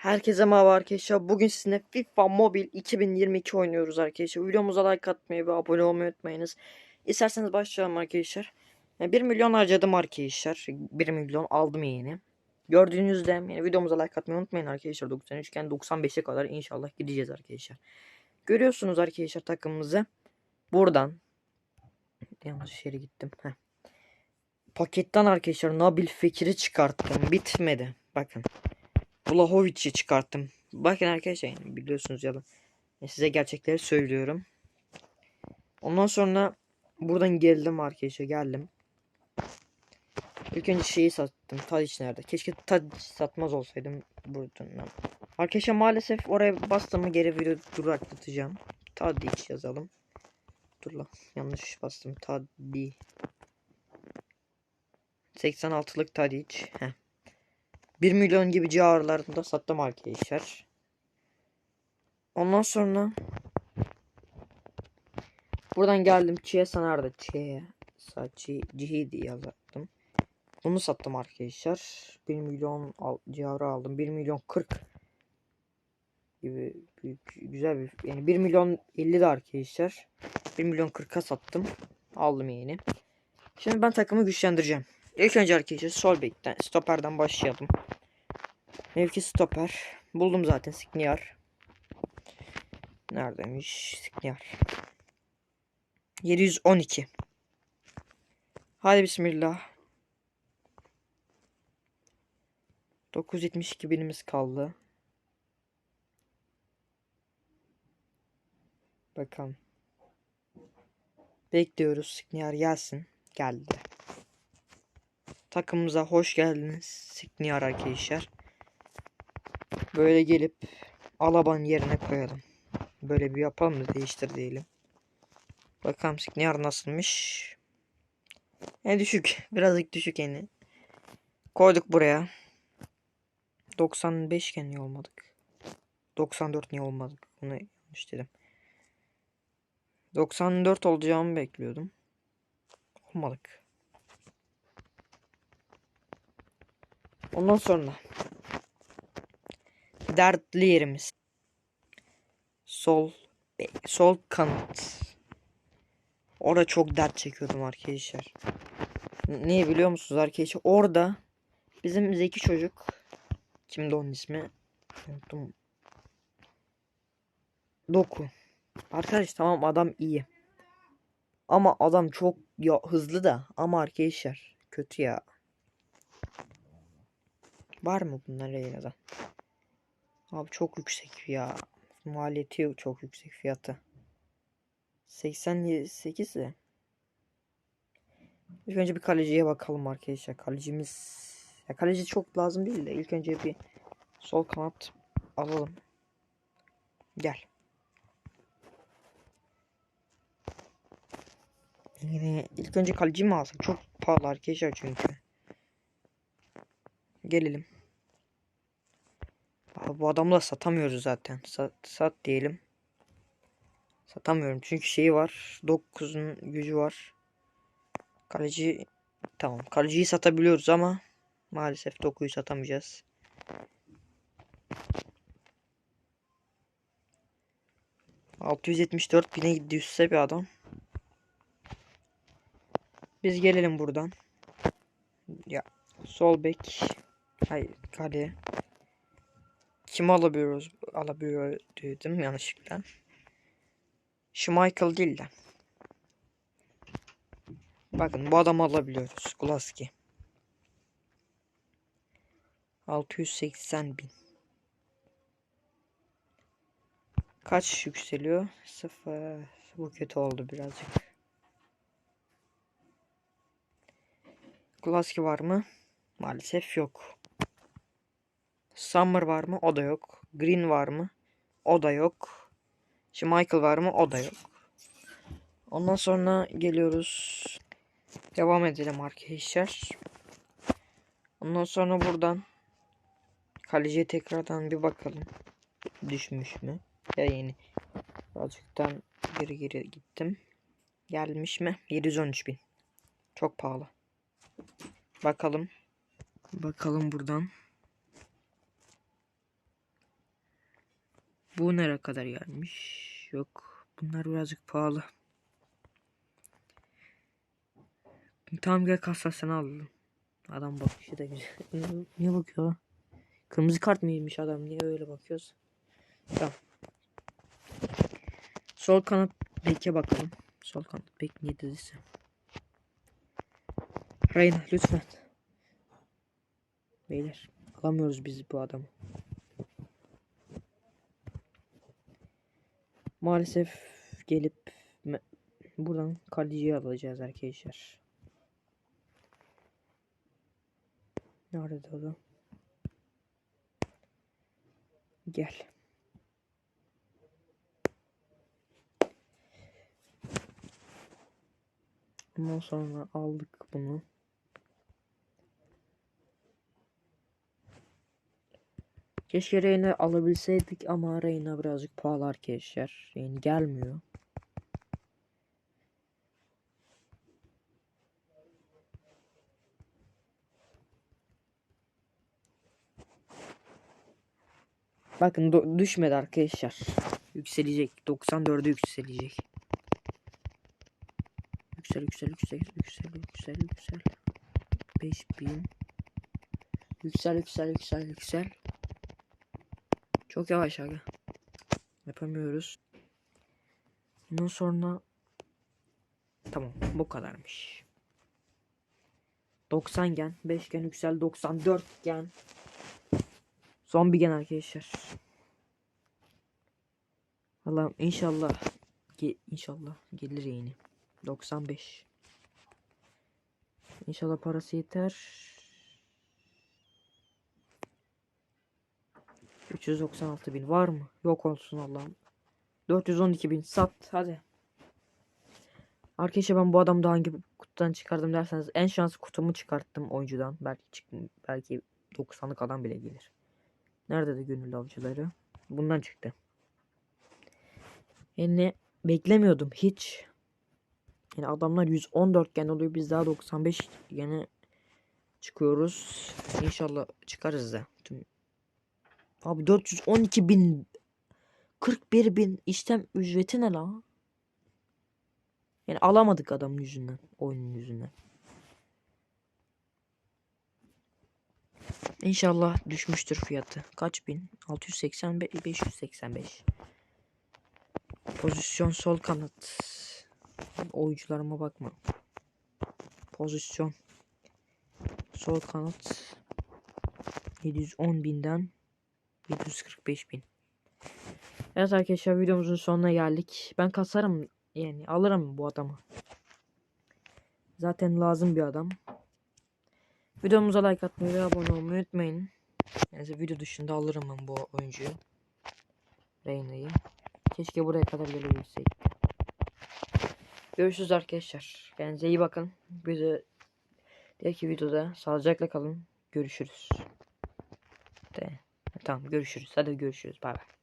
Herkese merhaba arkadaşlar. Bugün sizinle FIFA Mobile 2022 oynuyoruz arkadaşlar. Videomuza like atmayı ve abone olmayı unutmayınız. İsterseniz başlayalım arkadaşlar. Yani 1 milyon harcadım arkadaşlar. 1 milyon aldım yeni. Gördüğünüzde yani videomuza like atmayı unutmayın arkadaşlar. 93 iken 95'e kadar inşallah gideceğiz arkadaşlar. Görüyorsunuz arkadaşlar takımımızı. Buradan yanlış yere gittim. Heh. Paketten arkadaşlar Nabil Fekir'i çıkarttım. Bitmedi. Bakın. Vlahovic'i çıkarttım. Bakın arkadaşlar yani biliyorsunuz ya da size gerçekleri söylüyorum. Ondan sonra buradan geldim arkadaşlar geldim. İlk önce şeyi sattım. Tadiç nerede? Keşke Tadiç satmaz olsaydım buradan. Arkadaşlar maalesef oraya bastığımı geri video duraklatacağım. Tadiç yazalım. Dur lan yanlış bastım. Tadi. 86'lık Tadiç. Heh. 1 milyon gibi civarlarında sattım arkadaşlar. Ondan sonra buradan geldim Çiğe Sanar'da Çiğe Saçı Cihidi yazattım. Bunu sattım arkadaşlar. 1 milyon al, civarı aldım. 1 milyon 40 gibi büyük, güzel bir yani 1 milyon 50 de arkadaşlar. 1 milyon 40'a sattım. Aldım yeni. Şimdi ben takımı güçlendireceğim. İlk önce arkadaşlar sol bekten stoperden başlayalım. Mevki stoper. Buldum zaten Signiar. Neredeymiş Signiar? 712. Hadi bismillah. 972 binimiz kaldı. Bakalım. Bekliyoruz Signiar gelsin. Geldi. Takımımıza hoş geldiniz Signiar arkadaşlar. Böyle gelip Alaban yerine koyalım. Böyle bir yapalım da değiştir diyelim. Bakalım Signiar nasılmış. En düşük. Birazcık düşük yani. Koyduk buraya. 95 iken niye olmadık? 94 niye olmadık? Bunu yanlış dedim. 94 olacağımı bekliyordum. Olmadık. Ondan sonra dertli yerimiz. Sol sol kanat. Orada çok dert çekiyordum arkadaşlar. Niye biliyor musunuz arkadaşlar? Orada bizim zeki çocuk kimdi onun ismi? Unuttum. Doku. Arkadaş tamam adam iyi. Ama adam çok ya hızlı da ama arkadaşlar kötü ya. Var mı bunlara yine de? Abi çok yüksek ya. Maliyeti çok yüksek fiyatı. 88 de. İlk önce bir kaleciye bakalım arkadaşlar. Kalecimiz ya kaleci çok lazım değil de ilk önce bir sol kanat alalım. Gel. Yine ilk önce kaleci mi alsak? Çok pahalı arkadaşlar çünkü. Gelelim. Abi bu adamı da satamıyoruz zaten. Sat, sat diyelim. Satamıyorum çünkü şeyi var. 9'un gücü var. Kaleci tamam. Kaleciyi satabiliyoruz ama maalesef 9'u satamayacağız. ...674 bine düşse bir adam. Biz gelelim buradan. Ya sol bek. Hayır kale. Kim alabiliyoruz? Alabiliyor dedim yanlışlıkla. Schmeichel değil de. Bakın bu adamı alabiliyoruz. Gulaski. 680 bin. Kaç yükseliyor? Sıfır. Bu kötü oldu birazcık. Gulaski var mı? Maalesef yok. Summer var mı? O da yok. Green var mı? O da yok. Şimdi Michael var mı? O da yok. Ondan sonra geliyoruz. Devam edelim arkadaşlar. Ondan sonra buradan kaleciye tekrardan bir bakalım. Düşmüş mü? Ya yeni. Birazcıktan geri geri gittim. Gelmiş mi? 713 bin. Çok pahalı. Bakalım. Bakalım buradan. Bu nereye kadar gelmiş? Yok. Bunlar birazcık pahalı. Tamam gel kasasını alalım. Adam bakışı da güzel. Niye bakıyor? Kırmızı kart mıymış adam? Niye öyle bakıyoruz? Tamam. Sol kanat beke bakalım. Sol kanat bek ne dediyse. Reyna lütfen. Beyler alamıyoruz biz bu adamı. Maalesef gelip buradan kaleciyi alacağız arkadaşlar. Nerede o? Gel. Ondan sonra aldık bunu. Keşke Reyna alabilseydik ama Reyna birazcık pahalı arkadaşlar. Yani gelmiyor. Bakın düşmedi arkadaşlar. Yükselecek. 94'e yükselecek. Yüksel yüksel yüksel yüksel yüksel yüksel. 5000 Yüksel yüksel yüksel yüksel. Çok yavaş aga. Yapamıyoruz. Ondan sonra Tamam bu kadarmış. 90 gen, 5 gen yüksel 94 gen. Son bir gen arkadaşlar. Allah'ım inşallah ge inşallah gelir yeni. 95. İnşallah parası yeter. 396 bin var mı? Yok olsun Allah'ım. 412 bin sat hadi. Arkadaşlar ben bu adamı da hangi kutudan çıkardım derseniz en şanslı kutumu çıkarttım oyuncudan. Belki çık belki 90'lık adam bile gelir. Nerede de gönüllü avcıları? Bundan çıktı. Yani beklemiyordum hiç. Yani adamlar 114 gen oluyor biz daha 95 gene çıkıyoruz. İnşallah çıkarız da. Abi 412 bin 41 bin işlem ücreti ne la? Yani alamadık adamın yüzünden. Oyunun yüzünden. İnşallah düşmüştür fiyatı. Kaç bin? 685 585. Pozisyon sol kanat. Oyuncularıma bakma. Pozisyon sol kanat 710 binden 745 bin. Evet arkadaşlar videomuzun sonuna geldik. Ben kasarım yani alırım bu adamı. Zaten lazım bir adam. Videomuza like atmayı ve abone olmayı unutmayın. Yani video dışında alırım ben bu oyuncuyu. Reyna'yı. Keşke buraya kadar gelebilseydik. Görüşürüz arkadaşlar. Kendinize iyi bakın. De diğerki videoda sağlıcakla kalın. Görüşürüz. Tamam görüşürüz. Hadi görüşürüz. Bay bay.